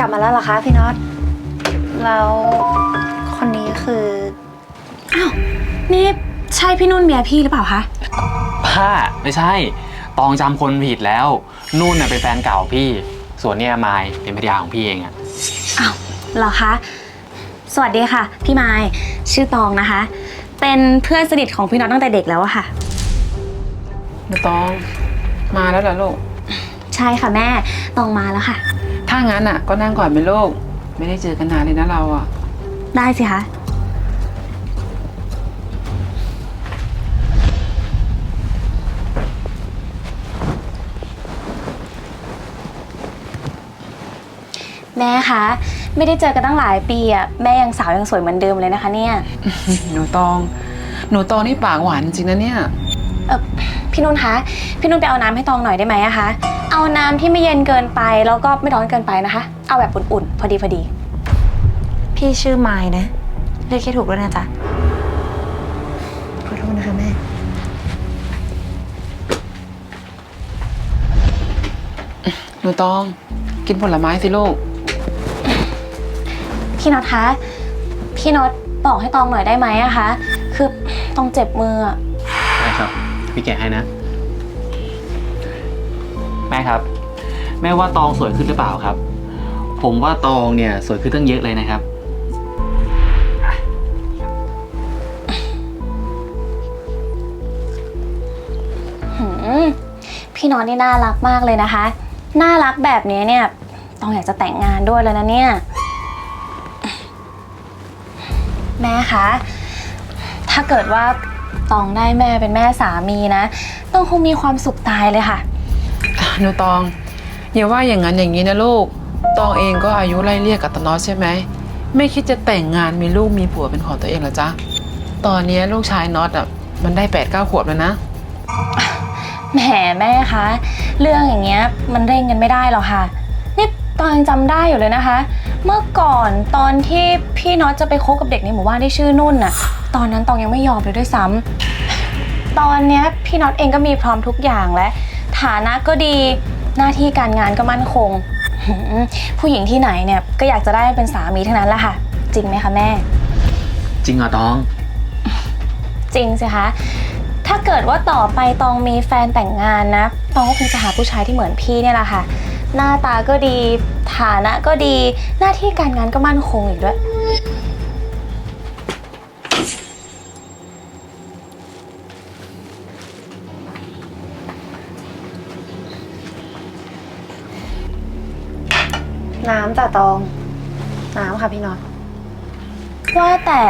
กลับมาแล้วเหรอคะพี่น็อตแล้วคนนี้คือ อ้าว นี่ใช่พี่นุ่นเมียพี่หรือเปล่าคะ ป้าไม่ใช่ ตองจำคนผิดแล้ว นุ่นน่ะเป็นแฟนเก่าพี่ ส่วนเนี่ยมายเป็นภรรยาของพี่เองอะอ้าวเหรอคะ สวัสดีค่ะ พี่ไม้ชื่อตองนะคะ เป็นเพื่อนสนิทของพี่น็อตตั้งแต่เด็กแล้วอะค่ะหนูตอง มาแล้วเหรอลูก ใช่ค่ะแม่ ตองมาแล้วค่ะ ถ้างั้นอะ ก็นั่งก่อนเป็นลูก ไม่ได้เจอกันนานเลยนะเราอะ ได้สิคะ แม่คะ ไม่ได้เจอกันตั้งหลายปีอะแม่ยังสาวยังสวยเหมือนเดิมเลยนะคะเนี่ย หนูตอง หนูตองนี่ปากหวานจริงนะเนี่ย เออพี่นุ่นคะ พี่นุ่นไปเอาน้ำให้ตองหน่อยได้ไหมอะคะ เอาน้ำที่ไม่เย็นเกินไปแล้วก็ไม่ร้อนเกินไปนะคะ เอาแบบอุ่นๆ พอดีพอดี พี่ชื่อไม้นะเรียกแค่ถูกแล้วนะจ๊ะขอโทษนะคะแม่ หนูตอง กินผลไม้สิลูก พี่น็อตคะ พี่น็อตบอกให้ตองหน่อยได้ไหมอะคะ คือตองเจ็บมืออะได้ครับ พี่แกะให้นะ แม่ครับ แม่ว่าตองสวยขึ้นหรือเปล่าครับ ผมว่าตองเนี่ยสวยขึ้นตั้งเยอะเลยนะครับ หืมพี่น็อตนี่น่ารักมากเลยนะคะ น่ารักแบบนี้เนี่ยตองอยากจะแต่งงานด้วยแล้วนะเนี่ย แม่คะ ถ้าเกิดว่า ตองได้แม่เป็นแม่สามีนะต้องคงมีความสุขตายเลยค่ะ หนูตองอย่าว่าอย่างนั้นอย่างนี้นะลูก ตองเองก็อายุไล่เรียกกับตานอสใช่ไหม ไม่คิดจะแต่งงานมีลูกมีผัวเป็นของตัวเองเหรอจ๊ะ ตอนนี้ลูกชายน็อตอะมันได้แปดเก้าขวบแล้วนะ แหมแม่คะ เรื่องอย่างเงี้ยมันเร่งกันไม่ได้หรอกค่ะ นี่ตองยังจำได้อยู่เลยนะคะ เมื่อก่อนตอนที่พี่น็อตจะไปคบกับเด็กในหมู่บ้านที่ชื่อนุ่นน่ะ ตอนนั้นตองยังไม่ยอมเลยด้วยซ้ำตอนเนี้ยพี่น็อตเองก็มีพร้อมทุกอย่างและ ฐานะก็ดีหน้าที่การงานก็มั่นคงหืมผู้หญิงที่ไหนเนี่ยก็อยากจะได้เป็นสามีทั้งนั้นแหละค่ะ จริงไหมคะแม่ จริงเหรอตอง จริงสิคะถ้าเกิดว่าต่อไปตองมีแฟนแต่งงานนะตองก็คงจะหาผู้ชายที่เหมือนพี่เนี่ยแหละค่ะ หน้าตาก็ดี ฐานะก็ดี หน้าที่การงานก็มั่นคงอีกด้วย น้ำจ้ะตอง น้ำค่ะพี่น็อตว่าแต่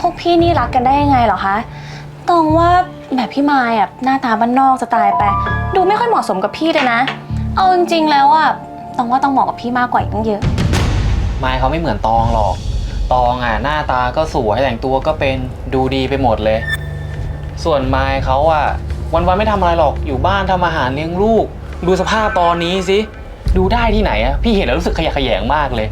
พวกพี่นี่รักกันได้ยังไงเหรอคะ ตองว่าแบบพี่มายอะหน้าตาบ้านนอกจะตายไป ดูไม่ค่อยเหมาะสมกับพี่เลยนะ เอาจริงๆแล้วอะตองว่าต้องเหมาะกับพี่มากกว่าอีกตั้งเยอะ มายเขาไม่เหมือนตองหรอก ตองอะหน้าตาก็สวยแต่งตัวก็เป็นดูดีไปหมดเลย ส่วนมายเขาอะ วันๆไม่ทำอะไรหรอกอยู่บ้านทำอาหารเลี้ยงลูก ดูสภาพตอนนี้สิดูได้ที่ไหนอะพี่เห็นแล้วรู้สึกขยะแขยงมากเลย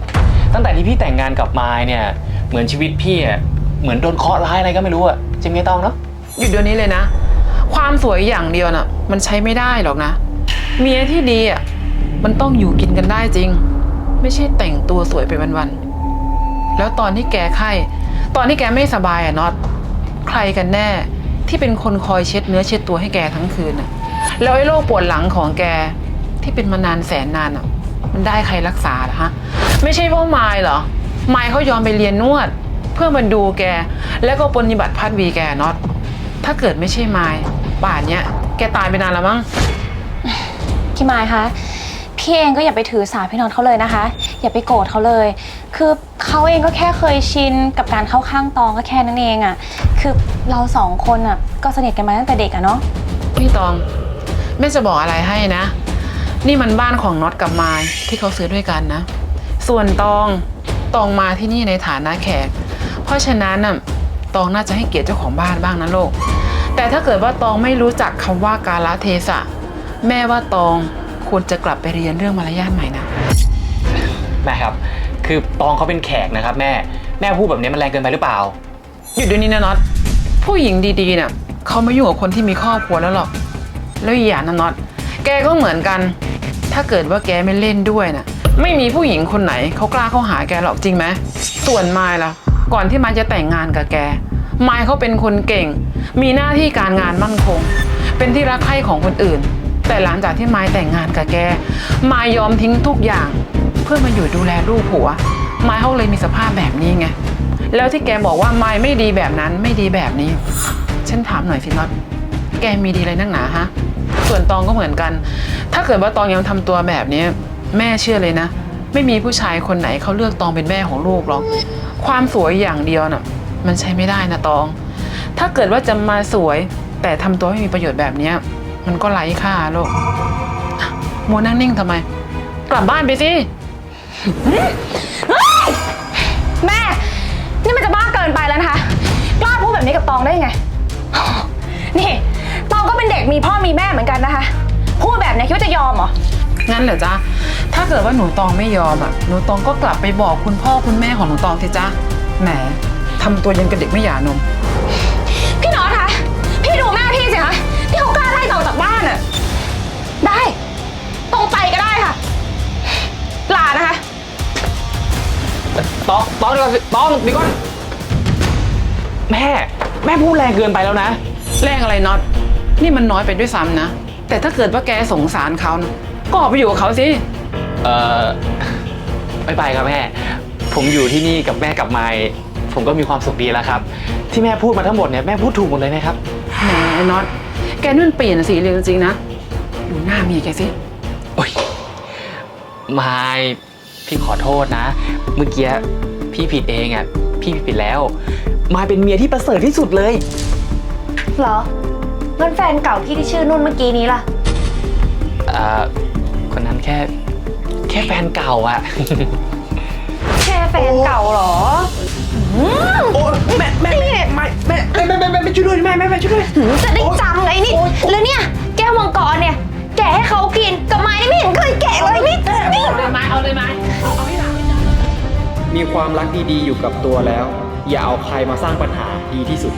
ตั้งแต่ที่พี่แต่งงานกับมายเนี่ยเหมือนชีวิตพี่อะเหมือนโดนเคราะห์ร้ายอะไรก็ไม่รู้อะจริงไหมตองเนาะ หยุดเดี๋ยวนี้เลยนะ ความสวยอย่างเดียวน่ะ มันใช้ไม่ได้หรอกนะ เมียที่ดีอะมันต้องอยู่กินกันได้จริง ไม่ใช่แต่งตัวสวยไปวันๆแล้วตอนที่แกไข้ ตอนที่แกไม่สบายอะน็อตใครกันแน่ที่เป็นคนคอยเช็ดเนื้อเช็ดตัวให้แกทั้งคืนน่ะแล้วไอ้โรคปวดหลังของแกที่เป็นมานานแสนนานอะ มันได้ใครรักษาล่ะฮะไม่ใช่เพราะมายเหรอไมายเขายอมไปเรียนนวด เพื่อมาดูแก แล้วก็ปฏิบัติพัดวีแกน็อตถ้าเกิดไม่ใช่ไมายป่านเนี้ยแกตายไปนานแล้วมั้ง พี่มายคะ พี่เองก็อย่าไปถือสาพี่นอนเขาเลยนะคะ อย่าไปโกรธเขาเลย คือเขาเองก็แค่เคยชินกับการเข้าข้างตองก็แค่นั้นเองอะ่ะคือเราสองคนอะก็สนิทกันมาตั้งแต่เด็กอะเนาะ พี่ตองแม่จะบอกอะไรให้นะ นี่มันบ้านของน็อตกับมายที่เขาซื้อด้วยกันนะ ส่วนตองตองมาที่นี่ในฐานะแขก เพราะฉะนั้นน่ะตองน่าจะให้เกียรติเจ้าของบ้านบ้างนะลูกแต่ถ้าเกิดว่าตองไม่รู้จักคำว่ากาลเทศะ แม่ว่าตองควรจะกลับไปเรียนเรื่องมารยาทใหม่นะ แม่ครับ คือตองเขาเป็นแขกนะครับแม่ แม่พูดแบบนี้มันแรงเกินไปหรือเปล่า หยุดเดี๋ยวนี้นะน็อต ผู้หญิงดีๆเนี่ยเขาไม่ยุ่งกับคนที่มีครอบครัวแล้วหรอก แล้วอีกอย่างนะน็อต แกก็เหมือนกัน ถ้าเกิดว่าแกไม่เล่นด้วยนะไม่มีผู้หญิงคนไหนเขากล้าเข้าหาแกหรอกจริงไหม ส่วนมายล่ะ ก่อนที่มายจะแต่งงานกับแก มายเขาเป็นคนเก่ง มีหน้าที่การงานมั่นคง เป็นที่รักใคร่ของคนอื่น แต่หลังจากที่ไมายแต่งงานกับแกมายอมทิ้งทุกอย่าง เพื่อมาอยู่ดูแลลูกผัว ไมายเขาเลยมีสภาพแบบนี้ไง แล้วที่แกบอกว่าไมายไม่ดีแบบนั้นไม่ดีแบบนี้ ฉันถามหน่อยสิน็อต แกมีดีอะไรนักหนาฮะ ส่วนตองก็เหมือนกัน ถ้าเกิดว่าตองยังทำตัวแบบนี้ แม่เชื่อเลยนะ ไม่มีผู้ชายคนไหนเขาเลือกตองเป็นแม่ของลูกหรอก ความสวยอย่างเดียวน่ะ มันใช้ไม่ได้นะตอง ถ้าเกิดว่าจะมาสวยแต่ทำตัวไม่มีประโยชน์แบบเนี้ย มันก็ไร้ค่าลูกมัวนั่งนิ่งทำไม กลับบ้านไปสิ แม่ นี่มันจะบ้าเกินไปแล้วนะคะ กล้าพูดแบบนี้กับตองได้ยังไง นี่ตองก็เป็นเด็กมีพ่อมีแม่เหมือนกันนะคะ พูดแบบนี้คิดว่าจะยอมเหรอ งั้นเหรอจ๊ะ ถ้าเกิดว่าหนูตองไม่ยอมอะ หนูตองก็กลับไปบอกคุณพ่อคุณแม่ของหนูตองสิจ๊ะ แหมทำตัวยังกับเด็กไม่หย่านม ตองตองเดี๋ยวก่อนสิตองเดี๋ยวก่อนแม่ แม่พูดแรงเกินไปแล้วนะ แรงอะไรน็อต นี่มันน้อยไปด้วยซ้ำนะ แต่ถ้าเกิดว่าแกสงสารเขานะก็ออกไปอยู่กับเขาสิ เอ่อไม่ไปครับแม่ ผมอยู่ที่นี่กับแม่กับไมค์ผมก็มีความสุขดีแล้วครับ ที่แม่พูดมาทั้งหมดเนี่ยแม่พูดถูกหมดเลยนะครับ แหมไอ้น็อต แกนี่มันเปลี่ยนสีเลยจริงๆนะ ดูหน้าเมียแกสิ โอ๊ยไมค์ พี่ขอโทษนะ เมื่อกี้พี่ผิดเองอะ่ะ พี่ผิดแล้ว มาเป็นเมียที่ประเสริฐที่สุดเลย เหรองั้นแฟนเก่าพี่ที่ชื่อนุ่นเมื่อกี้นี้ล่ะ อ่า คนนั้นแค่ แค่แฟนเก่าอะ่ะ แค่แฟนเก่าเหรอโอแม่แม่นี่แม่แม่แม่แม่แม่ช่วยด้วยแม่แม่แม่ช่วยด้วยจะได้จำไอ้นี่แล้วเนี่ย แก้วมังกรเนี่ย เอาเลยไหมเอาเลยไหมเอาเอาให้หลังมีความรักดีๆอยู่กับตัวแล้ว อย่าเอาใครมาสร้างปัญหาดีที่สุด